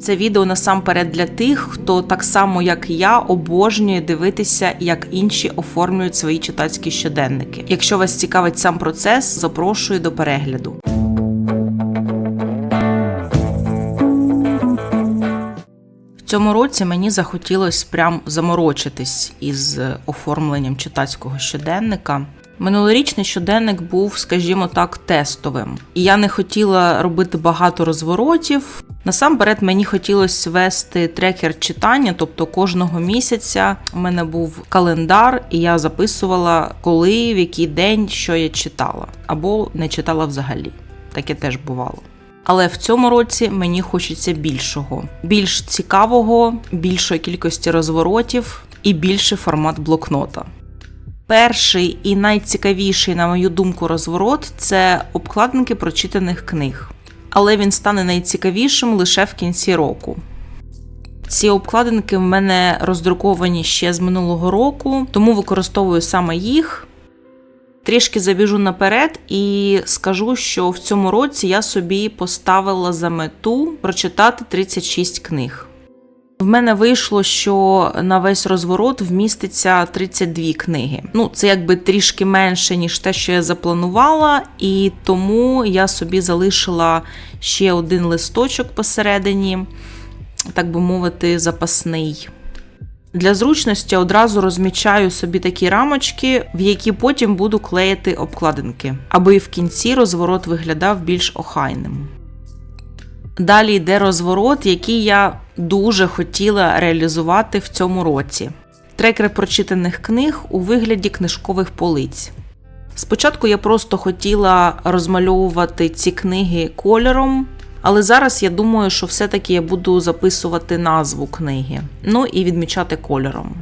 Це відео насамперед для тих, хто так само як я обожнює дивитися, як інші оформлюють свої читацькі щоденники. Якщо вас цікавить сам процес, запрошую до перегляду. В цьому році мені захотілося прям заморочитись із оформленням читацького щоденника. Минулорічний щоденник був, скажімо так, тестовим, і я не хотіла робити багато розворотів. Насамперед, мені хотілося вести трекер читання, тобто кожного місяця у мене був календар, і я записувала, коли, в який день що я читала, або не читала взагалі. Таке теж бувало. Але в цьому році мені хочеться більшого, більш цікавого, більшої кількості розворотів і більший формат блокнота. Перший і найцікавіший, на мою думку, розворот це обкладинки прочитаних книг. Але він стане найцікавішим лише в кінці року. Ці обкладинки в мене роздруковані ще з минулого року, тому використовую саме їх. Трішки забіжу наперед і скажу, що в цьому році я собі поставила за мету прочитати 36 книг. В мене вийшло, що на весь розворот вміститься 32 книги. Ну, це якби трішки менше, ніж те, що я запланувала, і тому я собі залишила ще один листочок посередині, так би мовити, запасний. Для зручності одразу розмічаю собі такі рамочки, в які потім буду клеїти обкладинки, аби в кінці розворот виглядав більш охайним. Далі йде розворот, який я дуже хотіла реалізувати в цьому році. Трекер прочитаних книг у вигляді книжкових полиць. Спочатку я просто хотіла розмальовувати ці книги кольором, але зараз я думаю, що все-таки я буду записувати назву книги, ну і відмічати кольором.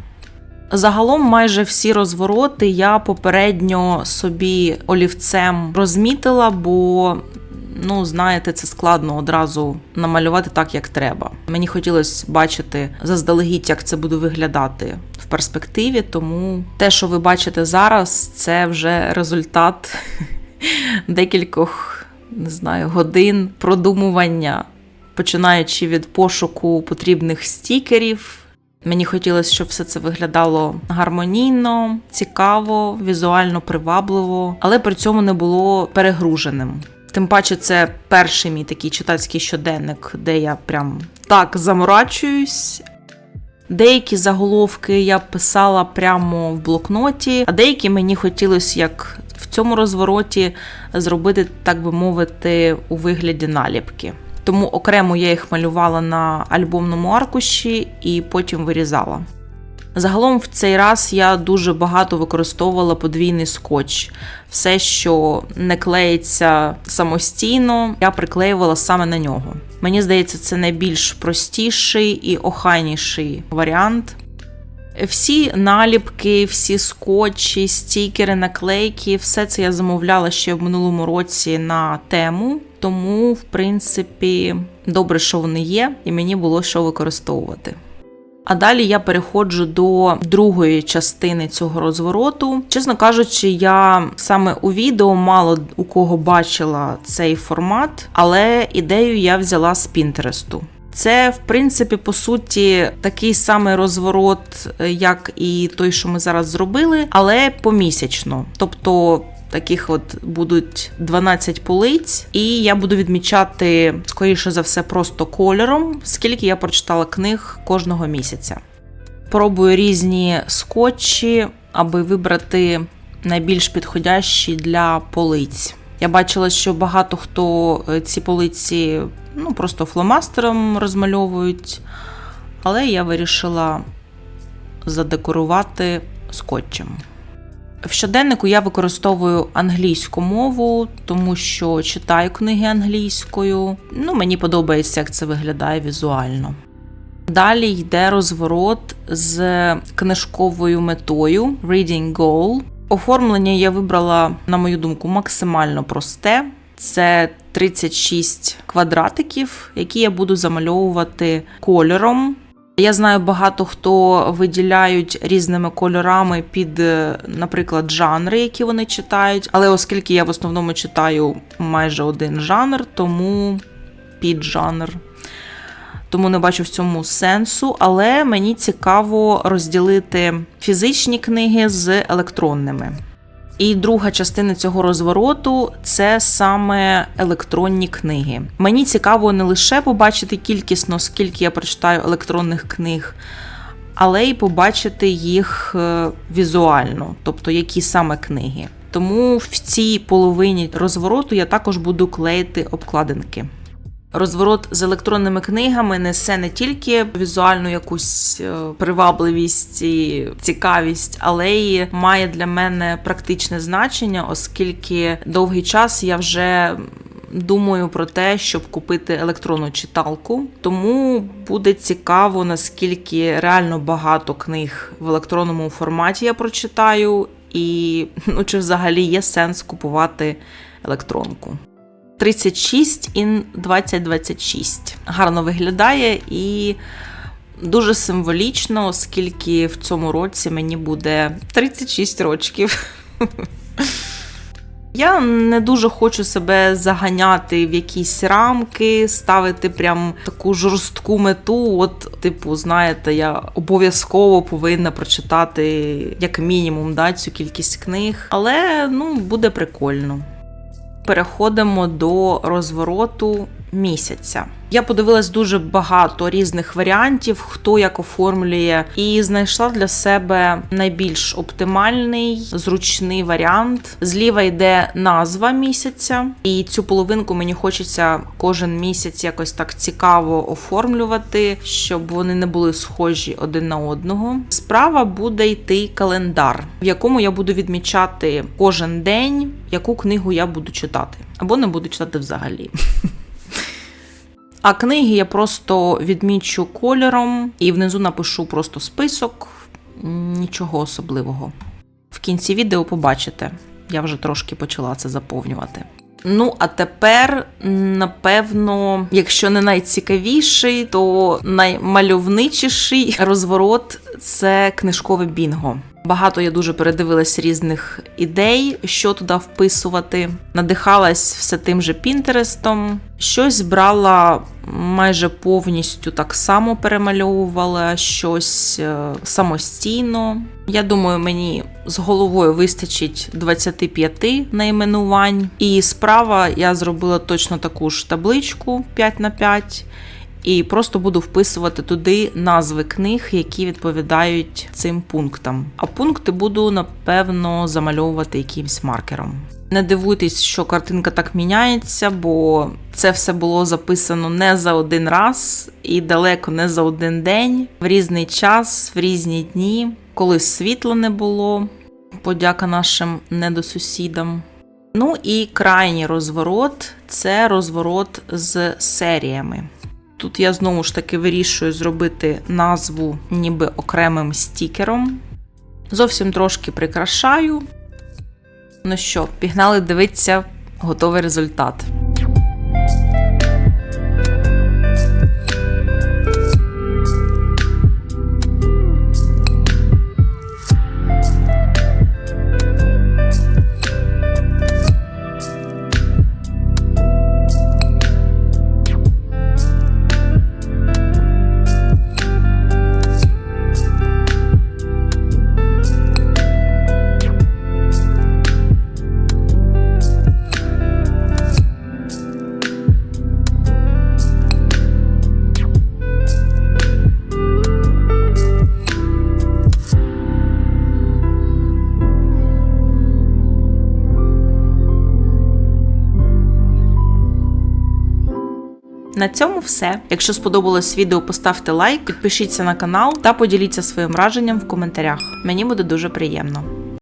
Загалом, майже всі розвороти я попередньо собі олівцем розмітила, бо ну, знаєте, це складно одразу намалювати так, як треба. Мені хотілося бачити заздалегідь, як це буде виглядати в перспективі, тому те, що ви бачите зараз, це вже результат декількох не знаю, годин продумування, починаючи від пошуку потрібних стікерів. Мені хотілося, щоб все це виглядало гармонійно, цікаво, візуально привабливо, але при цьому не було перегруженим. Тим паче, це перший мій такий читацький щоденник, де я прям так заморачуюсь. Деякі заголовки я писала прямо в блокноті, а деякі мені хотілося, як в цьому розвороті, зробити, так би мовити, у вигляді наліпки. Тому окремо я їх малювала на альбомному аркуші і потім вирізала. Загалом в цей раз я дуже багато використовувала подвійний скотч. Все, що не клеїться самостійно, я приклеювала саме на нього. Мені здається, це найбільш простіший і охайніший варіант. Всі наліпки, всі скотчі, стікери, наклейки, все це я замовляла ще в минулому році на тему. Тому, в принципі, добре, що вони є, і мені було що використовувати. А далі я переходжу до другої частини цього розвороту. Чесно кажучи, я саме у відео мало у кого бачила цей формат, але ідею я взяла з Пінтересту. Це, в принципі, по суті, такий самий розворот, як і той, що ми зараз зробили, але помісячно. Тобто. Таких от будуть 12 полиць, і я буду відмічати, скоріше за все, просто кольором, скільки я прочитала книг кожного місяця. Пробую різні скотчі, аби вибрати найбільш підходящі для полиць. Я бачила, що багато хто ці полиці ну, просто фломастером розмальовують, але я вирішила задекорувати скотчем. В щоденнику я використовую англійську мову, тому що читаю книги англійською. Ну, мені подобається, як це виглядає візуально. Далі йде розворот з книжковою метою Reading Goal. Оформлення я вибрала, на мою думку, максимально просте. Це 36 квадратиків, які я буду замальовувати кольором. Я знаю, багато хто виділяють різними кольорами під, наприклад, жанри, які вони читають. Але оскільки я в основному читаю майже один жанр, тому під жанр. тому не бачу в цьому сенсу. Але мені цікаво розділити фізичні книги з електронними. І друга частина цього розвороту це саме електронні книги. Мені цікаво не лише побачити кількісно, скільки я прочитаю електронних книг, але й побачити їх е, візуально, тобто які саме книги. Тому в цій половині розвороту я також буду клеїти обкладинки. Розворот з електронними книгами несе не тільки візуальну якусь е, привабливість і цікавість, але й має для мене практичне значення, оскільки довгий час я вже думаю про те, щоб купити електронну читалку. Тому буде цікаво, наскільки реально багато книг в електронному форматі я прочитаю, і ну, чи взагалі є сенс купувати електронку. 36 in 2026. Гарно виглядає і дуже символічно, оскільки в цьому році мені буде 36 рочків. Я не дуже хочу себе заганяти в якісь рамки, ставити прям таку жорстку мету. От, типу, знаєте, я обов'язково повинна прочитати як мінімум да, цю кількість книг. Але ну, буде прикольно переходимо до розвороту місяця. Я подивилась дуже багато різних варіантів, хто як оформлює, і знайшла для себе найбільш оптимальний, зручний варіант. Зліва йде назва місяця, і цю половинку мені хочеться кожен місяць якось так цікаво оформлювати, щоб вони не були схожі один на одного. Справа буде йти календар, в якому я буду відмічати кожен день, яку книгу я буду читати, або не буду читати взагалі. А книги я просто відмічу кольором і внизу напишу просто список, нічого особливого. В кінці відео побачите. Я вже трошки почала це заповнювати. Ну, а тепер, напевно, якщо не найцікавіший, то наймальовничіший розворот це книжкове бінго. Багато я дуже передивилась різних ідей, що туди вписувати. Надихалась все тим же Пінтерестом. Щось брала майже повністю так само перемальовувала, щось е, самостійно. Я думаю, мені з головою вистачить 25 найменувань. І справа я зробила точно таку ж табличку 5 на 5 і просто буду вписувати туди назви книг, які відповідають цим пунктам. А пункти буду напевно замальовувати якимсь маркером. Не дивуйтесь, що картинка так міняється, бо це все було записано не за один раз і далеко не за один день, в різний час, в різні дні, коли світла не було. Подяка нашим недосусідам. Ну і крайній розворот це розворот з серіями. Тут я знову ж таки вирішую зробити назву ніби окремим стікером. Зовсім трошки прикрашаю. Ну що, пігнали дивитися готовий результат. На цьому все. Якщо сподобалось відео, поставте лайк, підпишіться на канал та поділіться своїм враженням в коментарях. Мені буде дуже приємно.